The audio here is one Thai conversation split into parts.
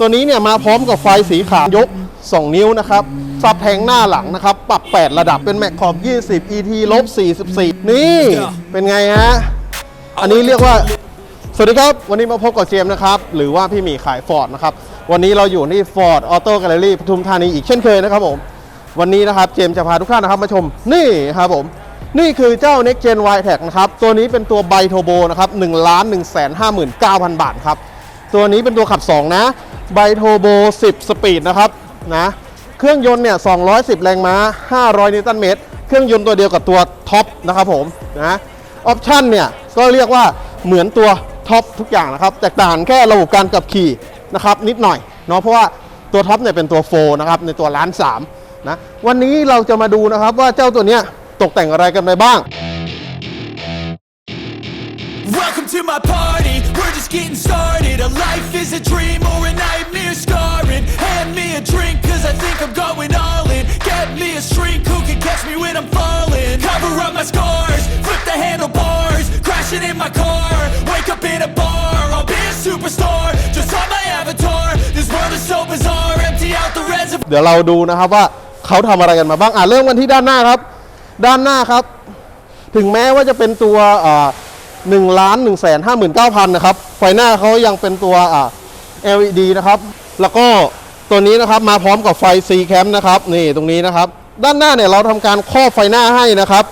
ตัวนี้เนี่ยมาพร้อมกับไฟสีขาวยก 2 นิ้วนะครับซับแทงหน้าหลังนะครับ ปรับ 8 ระดับเป็นแม็กขอบ 20 ET ลบ 44 นี่ เป็นไงฮะ อันนี้เรียกว่า สวัสดีครับ วันนี้มาพบกับเจมส์นะครับ หรือว่าพี่หมีขายฟอร์ดนะครับ วันนี้เราอยู่ที่ Ford Auto Gallery ปทุมธานีอีกเช่นเคยนะครับผม วันนี้นะครับเจมส์จะพาทุกท่านนะครับมาชม นี่ครับผม นี่คือเจ้า Next Gen Y Tech นะครับ ตัวนี้เป็นตัวไบโทโบนะครับ1 1 5 9 0 0 0 บาทครับ ตัวนี้เป็นตัวขับ 2 นะ ไบโทโบ 10 สปีดนะครับนะเครื่องยนต์เนี่ย 210 แรงม้า 500 นิวตันเมตร เครื่องยนต์ตัวเดียวกับตัวท็อปนะครับผมนะออปชั่นเนี่ย ก็เรียกว่าเหมือนตัวท็อปทุกอย่างนะครับ แตกต่างแค่ระบบการขับขี่นะครับนิดหน่อยเนาะเพราะว่าตัวท็อปเนี่ยเป็นตัวโฟนะครับในตัวล้านสามนะวันนี้เราจะมาดูนะครับว่าเจ้าตัวเนี้ยตกแต่งอะไรกันไปบ้าง Welcome to my party, getting started A life is a dream or a nightmare scarring Hand me a drink cause I think I'm going all in Get me a shrink who can catch me when I'm falling Cover up my scars, flip the handlebars Crashing in my car, wake up in a bar I'll be a superstar, just on my avatar This world is so bizarre, empty out the reservoir เดี๋ยวเราดูนะครับว่าเขาทำอะไรกันมาบ้าง อะเริ่มกันที่ด้านหน้าครับ ด้านหน้าครับ ถึงแม้ว่าจะเป็นตัวเอ่อ 1 1 5 9 0 0 0 นะครับ ไฟหน้าเขายังเป็นตัว LED นะครับ แล้วก็ตัวนี้นะครับมาพร้อมกับไฟ C cam นะครับ นี่ตรงนี้นะครับ ด้านหน้าเนี่ยเราทำการครอบไฟหน้าให้นะครับ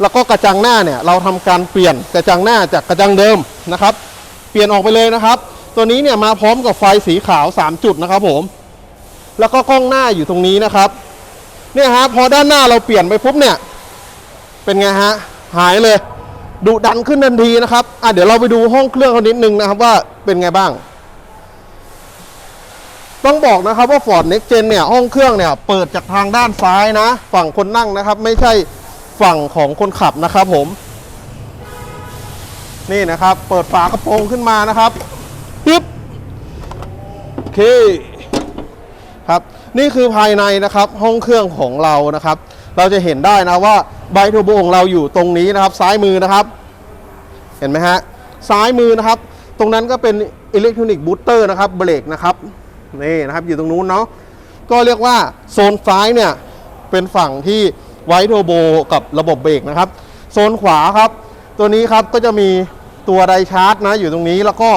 แล้วก็กระจังหน้าเนี่ยเราทำการเปลี่ยนกระจังหน้าจากกระจังเดิมนะครับ เปลี่ยนออกไปเลยนะครับ ตัวนี้เนี่ยมาพร้อมกับไฟสีขาว 3 จุดนะครับผม แล้วก็กล้องหน้าอยู่ตรงนี้นะครับ เนี่ยฮะพอด้านหน้าเราเปลี่ยนไปปุ๊บเนี่ย เป็นไงฮะ หายเลย ดุดันขึ้นทันทีนะครับอะเดี๋ยวเราไปดูห้องเครื่องเขานิดนึงนะครับว่าเป็นไงบ้าง ต้องบอกนะครับว่า Ford Next Gen เนี่ยห้องเครื่องเนี่ยเปิดจากทางด้านซ้ายนะ ฝั่งคนนั่งนะครับ ไม่ใช่ฝั่งของคนขับนะครับผม นี่นะครับ เปิดฝากระโปรงขึ้นมานะครับปึ๊บโอเคครับ นี่คือภายในนะครับห้องเครื่องของเรานะครับ เราจะเห็นได้นะว่าไบโทโบของเราอยู่ตรงนี้นะครับ ซ้ายมือนะครับ เห็นไหมฮะซ้ายมือนะครับ ตรงนั้นก็เป็นอิเล็กทรอนิกส์บูสเตอร์นะครับเบรกนะครับนี่นะครับอยู่ตรงนู้นเนาะก็เรียกว่าโซนซ้ายเนี่ยเป็นฝั่งที่ไวโทโบกับระบบเบรกนะครับ โซนขวาครับ ตัวนี้ครับก็จะมีตัวไดชาร์จนะอยู่ตรงนี้แล้วก็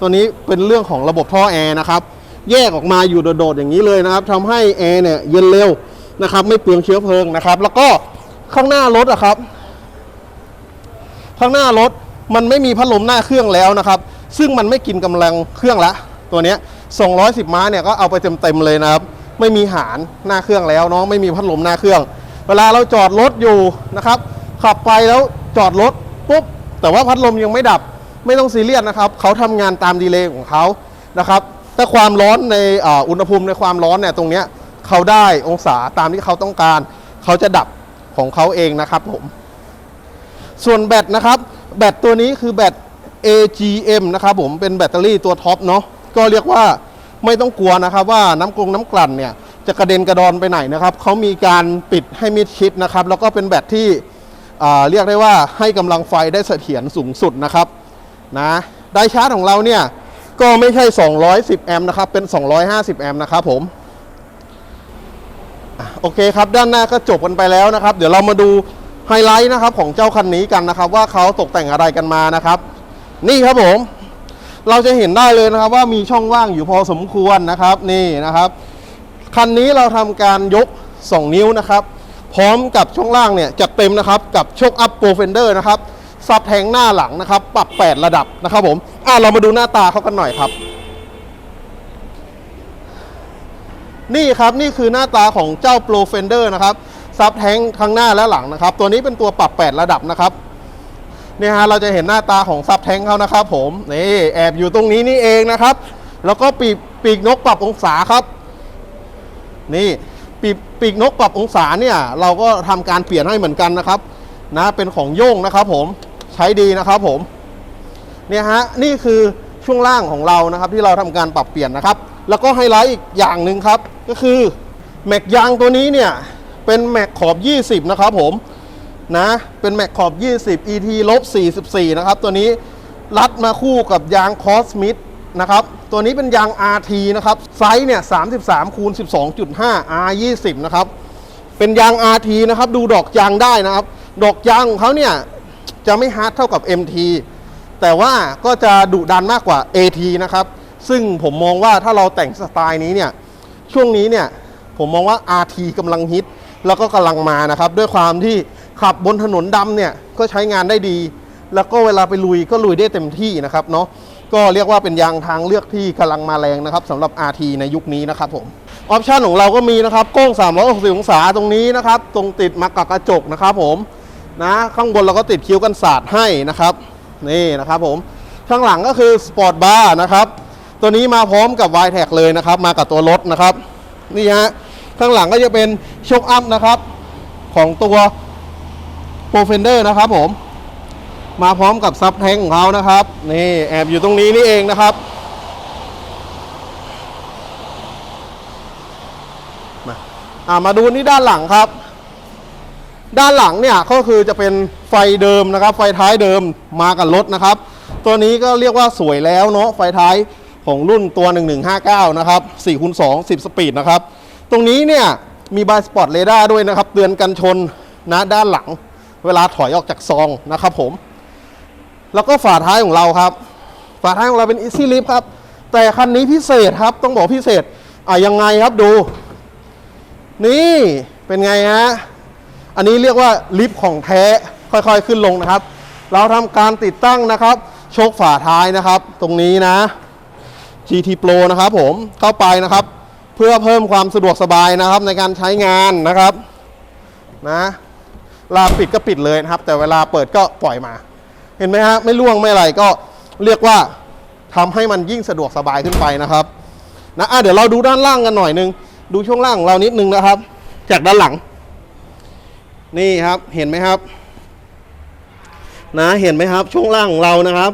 ตัวนี้เป็นเรื่องของระบบท่อแอร์นะครับ แยกออกมาอยู่โดดๆอย่างนี้เลยนะครับทำให้แอร์เนี่ยเย็นเร็ว นะครับ ไม่เปลืองเชื้อเพลิงนะครับ แล้วก็ข้างหน้ารถอะครับ ข้างหน้ารถมันไม่มีพัดลมหน้าเครื่องแล้วนะครับ ซึ่งมันไม่กินกำลังเครื่องละ ตัวเนี้ย210 ม้าเนี่ยก็เอาไปเต็มๆเลยนะครับ ไม่มีหารหน้าเครื่องแล้วเนาะไม่มีพัดลมหน้าเครื่อง เวลาเราจอดรถอยู่นะครับ ขับไปแล้วจอดรถปุ๊บแต่ว่าพัดลมยังไม่ดับไม่ต้องซีเรียสนะครับเขาทำงานตามดีเลย์ของเขานะครับ ถ้าความร้อนในออุณหภูมิในความร้อนเนี่ยตรงเนี้ย เขาได้องศาตามที่เขาต้องการ เขาจะดับของเขาเองนะครับผม ส่วนแบตนะครับ แบตตัวนี้คือแบต AGM นะครับผมเป็นแบตเตอรี่ตัวท็อปเนาะก็เรียกว่าไม่ต้องกลัวนะครับว่าน้ำกรงน้ำกลั่นเนี่ยจะกระเด็นกระดอนไปไหนนะครับเขามีการปิดให้มิดชิดนะครับ แล้วก็เป็นแบตที่เรียกได้ว่าให้กำลังไฟได้เสถียรสูงสุดนะครับนะไดชาร์จของเราเนี่ยก็ไม่ใช่ 210 แอมป์นะครับเป็น 250 แอมป์นะครับผม โอเคครับด้านหน้าก็จบกันไปแล้วนะครับ เดี๋ยวเรามาดูไฮไลท์นะครับของเจ้าคันนี้กันนะครับ ว่าเขาตกแต่งอะไรกันมานะครับ นี่ครับผม เราจะเห็นได้เลยนะครับ ว่ามีช่องว่างอยู่พอสมควรนะครับ นี่นะครับคันนี้เราทำการยก 2 นิ้วนะครับ พร้อมกับช่วงล่างเนี่ยจัดเต็มนะครับกับโชคอัพโปรเฟนเดอร์นะครับซับแทงหน้าหลังนะครับ ปรับ 8 ระดับนะครับผมอะเรามาดูหน้าตาเขากันหน่อยครับ นี่ครับนี่คือหน้าตาของเจ้า Pro Fender นะครับซับแทงข้างหน้าและหลังนะครับ ตัวนี้เป็นตัวปรับ 8 ระดับนะครับเนี่ยฮะเราจะเห็นหน้าตาของซับแทงเขานะครับ ผมนี่แอบอยู่ตรงนี้นี่เองนะครับ แล้วก็ปีกปีกนกปรับองศาครับ นี่ปีกปีกนกปรับองศาเนี่ยเราก็ทำการเปลี่ยนให้เหมือนกันนะครับนะเป็นของโย่งนะครับ ผมใช้ดีนะครับผมเนี่ยฮะนี่คือช่วงล่างของเรานะครับ ที่เราทำการปรับเปลี่ยนนะครับ แล้วก็ไฮไลท์อีกอย่างหนึ่งครับ ก็คือแม็กยางตัวนี้เนี่ย เป็นแม็กขอบ 20 นะครับผมนะเป็นแม็กขอบ 20 ET ลบ44 นะครับ ตัวนี้รัดมาคู่กับยางคอสมิธนะครับ ตัวนี้เป็นยาง RT นะครับ ไซส์เนี่ย 33คูณ12.5 R20 นะครับ เป็นยาง RT นะครับ ดูดอกยางได้นะครับ ดอกยางของเขาเนี่ย จะไม่ฮาร์ดเท่ากับ MT แต่ว่าก็จะดุดันมากกว่า AT นะครับ ซึ่งผมมองว่าถ้าเราแต่งสไตล์นี้เนี่ย ช่วงนี้เนี่ยผมมองว่า RT กำลังฮิต แล้วก็กำลังมานะครับ ด้วยความที่ขับบนถนนดำเนี่ยก็ใช้งานได้ดี แล้วก็เวลาไปลุยก็ลุยได้เต็มที่นะครับเนาะก็เรียกว่าเป็นยางทางเลือกที่กำลังมาแรงนะครับสำหรับ RT ในยุคนี้นะครับผมออปชันของเราก็มีนะครับกล้อง 360 องศาตรงนี้นะครับ ตรงติดมากับกระจกนะครับผมนะข้างบนเราก็ติดคิ้วกันศาสตร์ให้นะครับนี่นะครับผมข้างหลังก็คือสปอร์ตบาร์นะครับ ตัวนี้มาพร้อมกับ y t แท็กเลยนะครับ มากับตัวรถนะครับ นี่ฮะข้างหลังก็จะเป็นโชคอัพนะครับ ของตัวโปรเฟนเดอร์นะครับผม มาพร้อมกับซับแทงของเขานะครับ นี่แอบอยู่ตรงนี้นี่เองนะครับมาอ่ามาดูนี่ด้านหลังครับ ด้านหลังเนี่ยก็คือจะเป็นไฟเดิมนะครับ ไฟท้ายเดิมมากับรถนะครับ ตัวนี้ก็เรียกว่าสวยแล้วเนาะไฟท้าย ของรุ่นตัว 1159 นะครับ4คูณ2 10 สปีดนะครับ ตรงนี้เนี่ยมีบายสปอตเรดาร์ด้วยนะครับ เตือนกันชนนะด้านหลัง เวลาถอยออกจากซองนะครับผม แล้วก็ฝาท้ายของเราครับ ฝาท้ายของเราเป็น Easy Lift ครับ แต่คันนี้พิเศษครับ ต้องบอกพิเศษ อะยังไงครับดู นี่เป็นไงฮะ อันนี้เรียกว่าลิฟต์ของแท้ ค่อยๆขึ้นลงนะครับ เราทำการติดตั้งนะครับ โชคฝาท้ายนะครับ ตรงนี้นะ GT Pro นะครับผมเข้าไปนะครับ เพื่อเพิ่มความสะดวกสบายนะครับในการใช้งานนะครับนะลาปิดก็ปิดเลยนะครับ แต่เวลาเปิดก็ปล่อยมา เห็นไหมฮะไม่ล่วงไม่อะไรก็เรียกว่าทำให้มันยิ่งสะดวกสบายขึ้นไปนะครับนะะเดี๋ยวเราดูด้านล่างกันหน่อยนึง ดูช่วงล่างของเรานิดนึงนะครับ จากด้านหลัง นี่ครับเห็นไหมครับ นะเห็นไหมครับ ช่วงล่างของเรานะครับ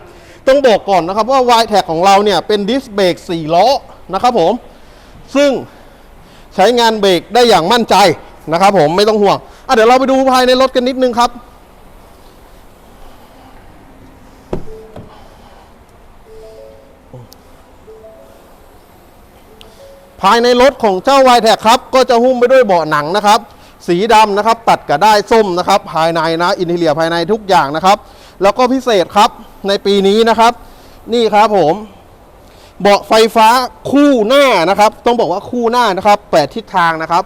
ต้องบอกก่อนนะครับว่า y t แท็ของเราเนี่ยเป็นดิสเบรก4ล้อนะครับผม ซึ่งใช้งานเบรกได้อย่างมั่นใจนะครับผมไม่ต้องห่วงอะเดี๋ยวเราไปดูภายในรถกันนิดนึงครับภายในรถของเจ้า y t แท็ครับ ก็จะหุ้มไปด้วยเบาะหนังนะครับ สีดำนะครับ ตัดกับได้ส้มนะครับ ภายในนะ อินเทเลียภายในทุกอย่างนะครับ แล้วก็พิเศษครับในปีนี้นะครับ นี่ครับผมเบาะไฟฟ้าคู่หน้านะครับ ต้องบอกว่าคู่หน้านะครับแปดทิศทางนะครับ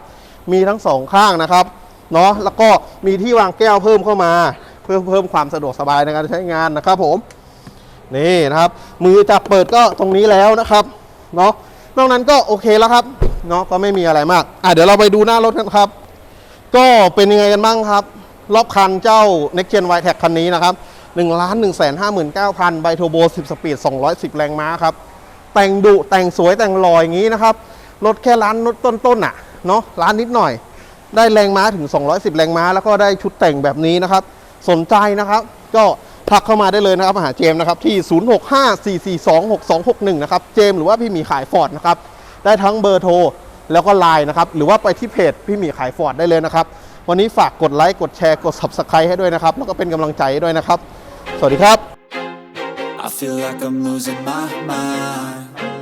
มีทั้งสองข้างนะครับเนาะแล้วก็มีที่วางแก้วเพิ่มเข้ามา เพื่อเพิ่มความสะดวกสบายในการใช้งานนะครับ ผมนี่นะครับ มือจับเปิดก็ตรงนี้แล้วนะครับเนาะนอกนั้นก็โอเคแล้วครับเนาะก็ไม่มีอะไรมากอะเดี๋ยวเราไปดูหน้ารถกันครับ ก็เป็นยังไงกันบ้างครับ รอบคันเจ้า Next Gen Y Tech คันนี้นะครับ 1 1 5 9 0 0 0ไบโทโบ 10 สปีด 210 แรงม้าครับ แต่งดุแต่งสวยแต่งลอยอย่างนี้นะครับ รถแค่ร้านรถต้นๆอะเนาะร้านนิดหน่อย ได้แรงม้าถึง 210 แรงม้า แล้วก็ได้ชุดแต่งแบบนี้นะครับ สนใจนะครับ ก็ทักเข้ามาได้เลยนะครับมหาเจมส์นะครับที่ 0654426261 นะครับ เจมส์หรือว่าพี่หมีขายฟอร์ดนะครับ ได้ทั้งเบอร์โทรแล้วก็ไลน์นะครับ หรือว่าไปที่เพจพี่หมีขายฟอร์ดได้เลยนะครับ วันนี้ฝากกดไลค์ กดแชร์ กด Subscribe ให้ด้วยนะครับ แล้วก็เป็นกำลังใจให้ด้วยนะครับ สวัสดีครับ I feel like I'm losing my mind